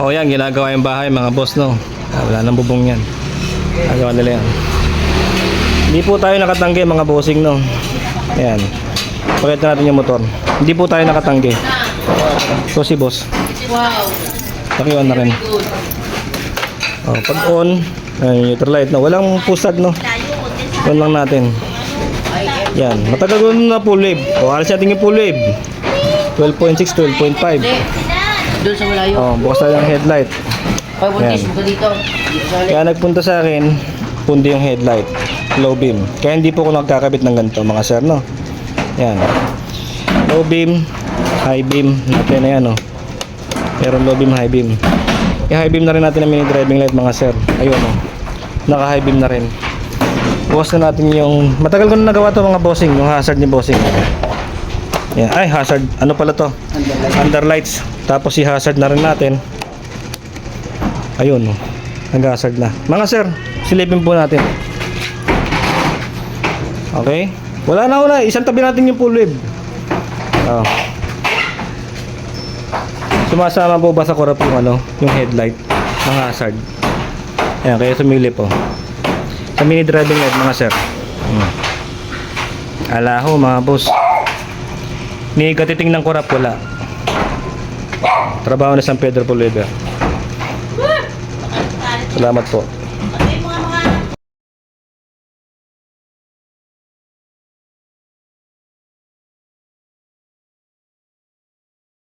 Oo yan, ginagawa yung bahay mga boss no. Ah, wala nang bubong yan. Ginagawa nila yan. Hindi po tayo nakatanggi mga bossing no. Ayan. Pakita natin yung motor. Hindi po tayo nakatanggi. So si boss. Wow. Paki-on na rin. Oh, pag on, ay, neutral light no. Walang pusad no. On lang natin. Yan. Matagal na full wave. O, alas natin yung full wave. 12.6, 12.5. Doon sa malayo. Oh, bukas tayo ang headlight. Pag buntis Yan. mo ka dito. Kaya nagpunta sa akin, pundi yung headlight. Low beam. Kaya hindi po ako nagkakabit ng ganito mga sir, no? Yan. Low beam, high beam. Natin na yan, no? Meron low beam, high beam. I-high beam na rin natin ang mini driving light mga sir. Ayun, no? Naka-high beam na rin. Bukas na natin yung... Matagal ko na nagawa to mga bossing, yung hazard ni bossing. Yan. Ay, hazard. Ano pala to? Underlights. Tapos si hazard na rin natin. Ayun, no. Nag-hazard na. Mga sir, silipin po natin. Okay? Wala na wala. Isang tabi natin yung full wave. Oh. Sumasama po ba sa kurap yung ano, yung headlight, ng hazard. Ayan, kaya sumilip po. Sa mini driving light mga sir. Hmm. Ala ho mga boss. Ni katiting ng kurap wala. Trabaho na San Pedro Poliver. Salamat po.